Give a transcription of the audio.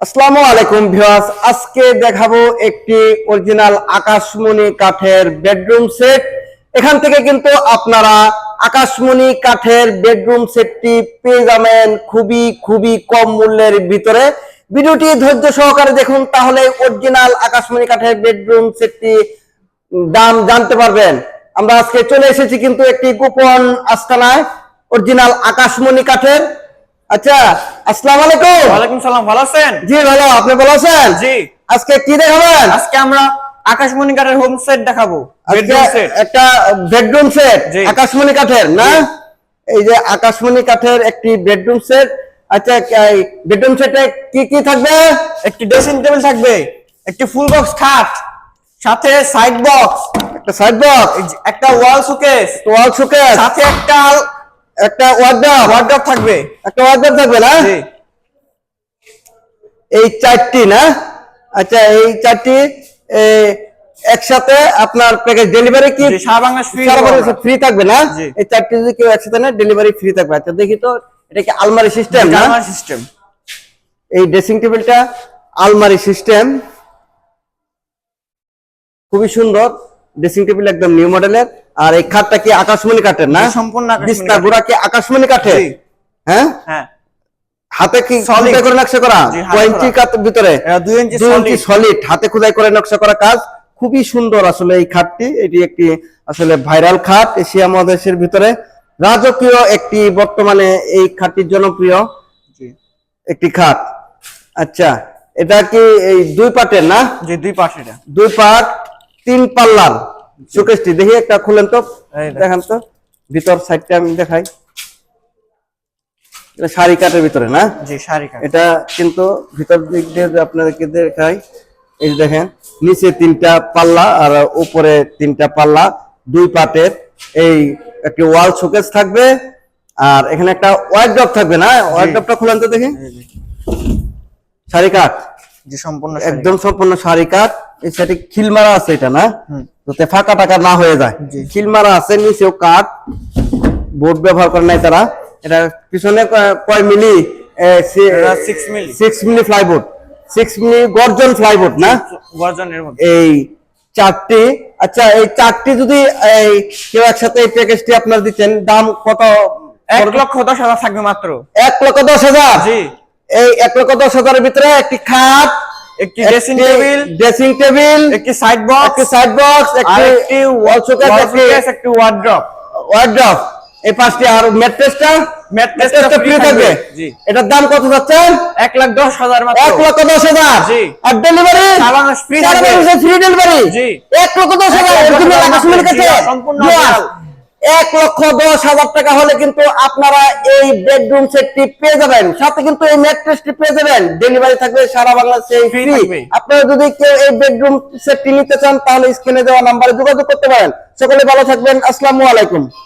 আসসালামু আলাইকুম ভিউয়ার্স, আজকে দেখাবো একটি অরিজিনাল আকাশমণি কাঠের বেডরুম সেট। এখান থেকে কিন্তু আপনারা আকাশমণি কাঠের বেডরুম সেটটি পেয়ে যাবেন খুবই খুবই কম মূল্যের ভিতরে। ভিডিওটি ধৈর্য সহকারে দেখুন, তাহলে অরিজিনাল আকাশমণি কাঠের বেডরুম সেটটি দাম জানতে পারবেন। আমরা আজকে চলে এসেছি কিন্তু একটি গোপন আস্তানায়, অরিজিনাল আকাশমণি কাঠের। আচ্ছা আসসালামু আলাইকুম। ওয়ালাইকুম সালাম ভালো আছেন? জি ভালো। আপনি ভালো আছেন? জি। আজকে কি দেখাবেন? আজকে আমরা আকাশমণি কাঠের হোম সেট দেখাবো। বেডরুম সেট একটা বেডরুম সেট। আকাশমণি কাঠের না? এই যে আকাশমণি কাঠের একটি বেডরুম সেট আচ্ছা বেডরুম সেটে কি কি থাকবে? একটি ড্রেসিং টেবিল থাকবে একটি ফুল বক্স খাট সাথে সাইড বক্স একটা সাইড বক্স একটা ওয়াল শোকেস ওয়াল শোকেস সাথে একটা একটা ওয়ার্ডরোব ওয়ার্ড্রপ থাকবে। একটা ওয়ার্ডরোব থাকবে না? এই চারটি না? আচ্ছা এই চারটি একসাথে আপনার প্যাকেজ ডেলিভারি কি? সারা বাংলাদেশ। ফ্রি থাকবে না? এই চারটি যদি কেউ একসাথে নেয় ডেলিভারি ফ্রি থাকবে। আচ্ছা দেখি তো এটা কি আলমারি সিস্টেম না? সিস্টেম এই ড্রেসিং টেবিলটা আলমারি সিস্টেম খুবই সুন্দর। ড্রেসিং টেবিল একদম নিউ মডেলের আর এই খাটটা কি আকাশমণি কাঠের না? সম্পূর্ণ আকাশমণি কাঠের। গুড়া কি আকাশমণি কাঠের হ্যাঁ? হ্যাঁ। হাতে কি। খোদাই করে নকশা করা? করা। কাঠের ভিতরে? দুই ইঞ্চি। সলিড হাতে খোদাই করে নকশা করা কাজ। খুবই সুন্দর আসলে এই খাটটি। এটি একটি আসলে ভাইরাল খাট এশিয়া মহাদেশের ভিতরে। রাজকীয় একটি বর্তমানে এই খাটটি জনপ্রিয় একটি খাট। আচ্ছা এটা কি এই দুই পাটের না? দুই পাশে এটা। দুই পাট তিন পাল্লার। সুকেশটি দেখি একটা খুলেন তো। দেখান তো। ভিতর সাইডটা আমি দেখাই। এটা শাড়ি কাঠের ভিতরে না? জি শাড়ি কাঠ। এটা কিন্তু ভিতর দিক দিয়ে আপনাদেরকে দেখাই এই দেখেন নিচে তিনটা পাল্লা আর উপরে তিনটা পাল্লা দুই পাটের। এই একটি ওয়াল শোকেস থাকবে আর এখানে একটা ওয়ার্ড্রপ থাকবে না? ওয়ার্ড্রপটা খুলেন তো দেখি। শাড়ি কাঠ। জি সম্পূর্ণ একদম সম্পূর্ণ শাড়ি কাঠ। এই সাইডে খিল মারা আছে এটা না। যাতে ফাঁকা টাকা না হয়ে যায়। খিল মারা আছে নিচেও কাঠ বোর্ড ব্যবহার করে নাই তারা। এটা পিছনে কয় মিলি? এটা 6 milli. Six milli plyboard six milli গর্জন ফ্লাইবোর্ড না? গর্জনের এই চারটি আচ্ছা এই চারটি যদি এই কেউ একসাথে এই প্যাকেজটি আপনার দিচ্ছেন দাম কত? এক লক্ষ দশ হাজার থাকবে মাত্র। এক লক্ষ দশ হাজার? জি। এই এক লক্ষ দশ হাজারের ভিতরে একটি খাট একটি ড্রেসিং টেবিল ড্রেসিং টেবিল একটি সাইড বক্স একটি সাইড বক্স একটি ওয়াল শোকেস একটি ওয়ার্ড্রপ ওয়ার্ড্রপ এই পাঁচটি আর ম্যাট্রেসটা ম্যাট্রেসটা ফ্রি থাকবে। জি। এটার দাম কত যাচ্ছেন এক লাখ দশ হাজার মাত্র। এক লক্ষ দশ হাজার। জি। আর ডেলিভারি সারা free থাকবে। ফ্রি ডেলিভারি জি। এক লক্ষ দশ এক হাজার। আকাশমণির জি, কাছে সম্পূর্ণ। এক লক্ষ দশ হাজার টাকা হলে কিন্তু আপনারা এই বেডরুম সেটটি পেয়ে যাবেন। সাথে কিন্তু এই ম্যাট্রেসটি পেয়ে যাবেন। ডেলিভারি থাকবে সারা বাংলাদেশে ফ্রি আপনারা যদি কেউ এই বেডরুম সেটটি নিতে চান তাহলে স্ক্রিনে দেওয়া নাম্বারে যোগাযোগ করতে পারেন। সকলে ভালো থাকবেন। আসসালামু আলাইকুম।